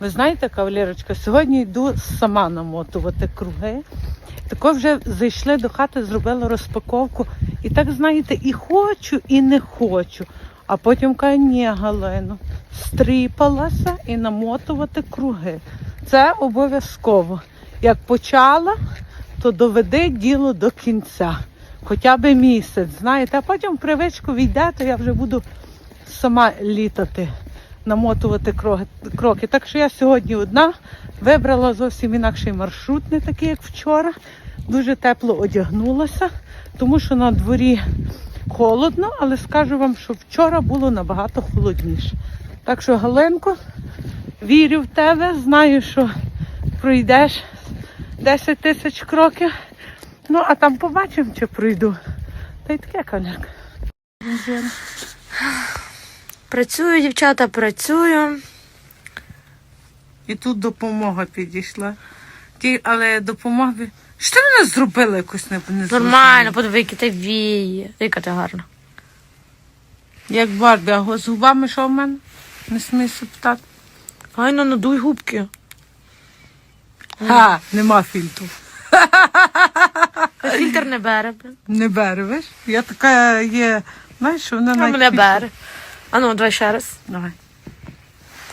Ви знаєте, кавалерочка, сьогодні йду сама намотувати круги. Тако вже зайшли до хати, зробила розпаковку. І так, знаєте, і хочу, і не хочу. А потім каже, ні, Галино, стріпалася і намотувати круги. Це обов'язково. Як почала, то доведи діло до кінця. Хоча б місяць, знаєте, а потім привичку війде, то я вже буду сама літати, намотувати кроки. Так що я сьогодні одна вибрала зовсім інакший маршрут, не такий, як вчора. Дуже тепло одягнулася, тому що на дворі холодно, але скажу вам, що вчора було набагато холодніше. Так що, Галенко, вірю в тебе, знаю, що пройдеш 10 тисяч кроків. Ну, а там побачимо, чи пройду. Та й таке каляк. Працюю, дівчата, працюю. І тут допомога підійшла. Ті, але допомога. Що мене зробила якось не, не Нормально, подиви, які ти віє. Яка ти гарна. Як Барбі, а з губами що в мене? Не смійся питати. Гайно надуй губки. Ха, нема фільтру. Фільтр не бере. Не бере, виш? Я така є, знаєш, вона навіть мене бере. А ну, давай ще раз. Давай.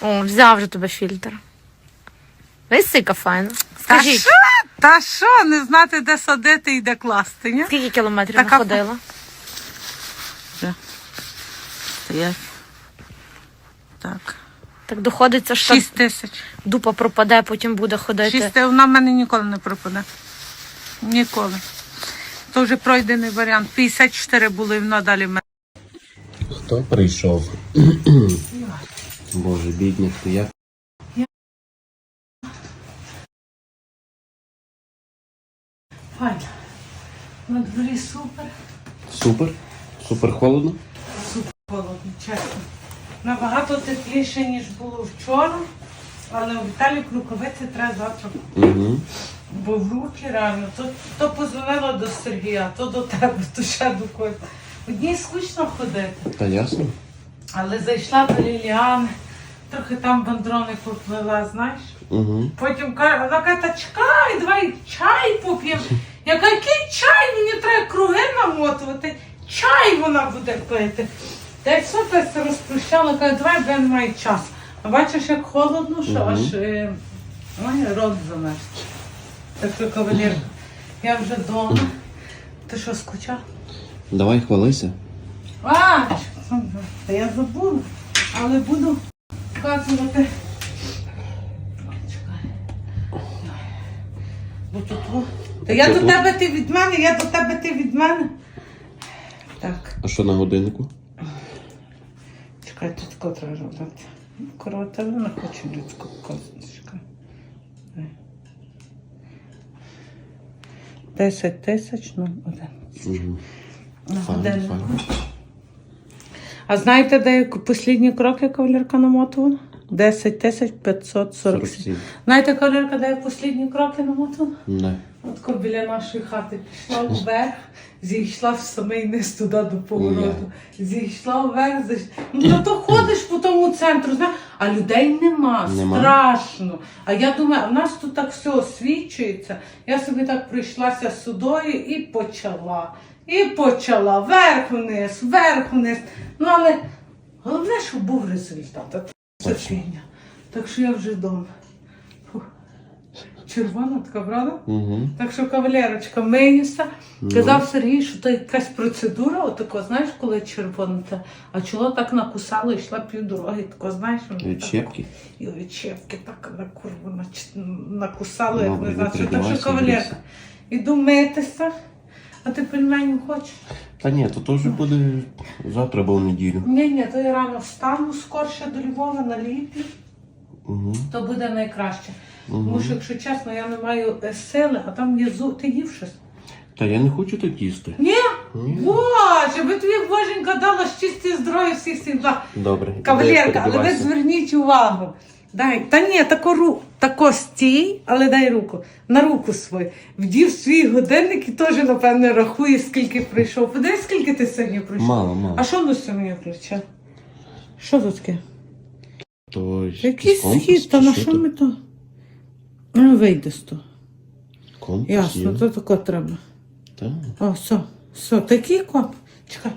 О, взяв вже тебе фільтр. Весь яка файна. Та Скажіть? Та що, не знати, де садити і де класти, ні? скільки кілометрів Така находила? Стоять. Так. Так доходиться, що Шість тисяч. дупа пропаде, потім буде ходити. Шість, вона в мене ніколи не пропаде. Ніколи. То вже пройдений варіант. 54 були, і вона далі в мене. Хто прийшов? Боже, бідник, ти як? Файно. На дворі супер. Супер? Супер холодно? Супер холодно, чесно. Набагато тепліше, ніж було вчора. Але у Віталій рукавиці треба завтра. Угу. Бо в руки реально. То, то позвонила до Сергія, то до тебе, то ще до когось. Одній скучно ходити. Та ясно? Але зайшла до Ліліани, трохи там бандрони поплила, знаєш. Угу. Потім каже, вона каже, та чекай, давай чай поп'ємо. Я кажу, який чай? Мені треба круги намотувати. Чай вона буде пити. Та й все це розпрощала, каже, давай, бо я не маю часу. А бачиш, як холодно, що аж е, ой, рот замерз. Так що, кавалерка, я вже вдома. Ти що, скучав? Давай хвалися. А, та я забула, але буду вказувати. Та я до тебе, ти від мене, я до тебе, ти від мене. Так, А що на годиннику? чекай, тут котра робити. Корова тебе не хочу людську косточка. Десять тисяч, ну, один. Угу. Файн, А знаєте, де останні кроки кавалерка намотувала? 10 тисяч 547. Знаєте, кавалерка, де останні кроки намотувала? Не. От біля нашої хати пішла вверх, зійшла в самий низ туди до повороту. Зійшла вверх, зайш... ну то, то ходиш по тому центру, знаєш, а людей нема, Нема. страшно. А я думаю, а в нас тут так все освічується. Я собі так прийшлася сюдою і почала. І почала вверх вниз, вверх вниз. Ну але головне, щоб був результат. Це фігня. Так що я вже вдома. Червона така, правда? Угу. Так що, кавалерочка, миюся. Казав Сергій, що то якась процедура, отако, знаєш, коли червона, та- а чоло так накусало, йшла півдороги, тако, знаєш, воно Від так- щепки? І від так на курву нач- накусало, як Добре, не знаю. що. Так що, кавалерка, грійся. іду митися, а ти пельменів хочеш? Та ні, то теж буде завтра або в неділю. Ні, ні, то я рано встану скорше до Львова на ліплі, Угу. то буде найкраще. Угу. Тому що, якщо чесно, я не маю е, сили, а там є зу... Ти їв щось? Та я не хочу так їсти. Ні? Ні. Боже, би тобі боженька дала щасті здоров'я всіх благ. Добре. Кавалерка, але ви зверніть увагу. Дай, та ні, тако, ру, тако стій, але дай руку. На руку свою. Вдів свій годинник і теж, напевне, рахує, скільки прийшов. Подивись, скільки ти сьогодні пройшов. Мало, мало. А що ну сьогодні включив? Що тут таке? То Який компас схід, та на що ми то? Ну, вийде з того. Компас Ясно, є. то тако треба. Так. О, все, все, такий компас. Чекай,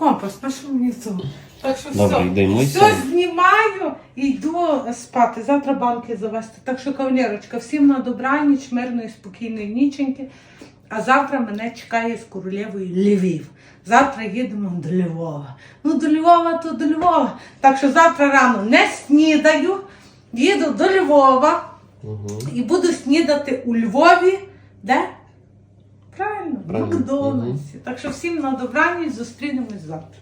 компас, на що мені цього? Так що Добре, все, йди мийся. все знімаю і йду спати. Завтра банки завести. Так що, кавалерочка, всім на добраніч, мирної, спокійної ніченьки. А завтра мене чекає з королевою Львів. Завтра їдемо до Львова. Ну, до Львова, то до Львова. Так що завтра рано не снідаю, їду до Львова. Угу. І буду снідати у Львові, де? Правильно, в Правильно, Макдональдсі. Так що всім на добраніч зустрінемось завтра.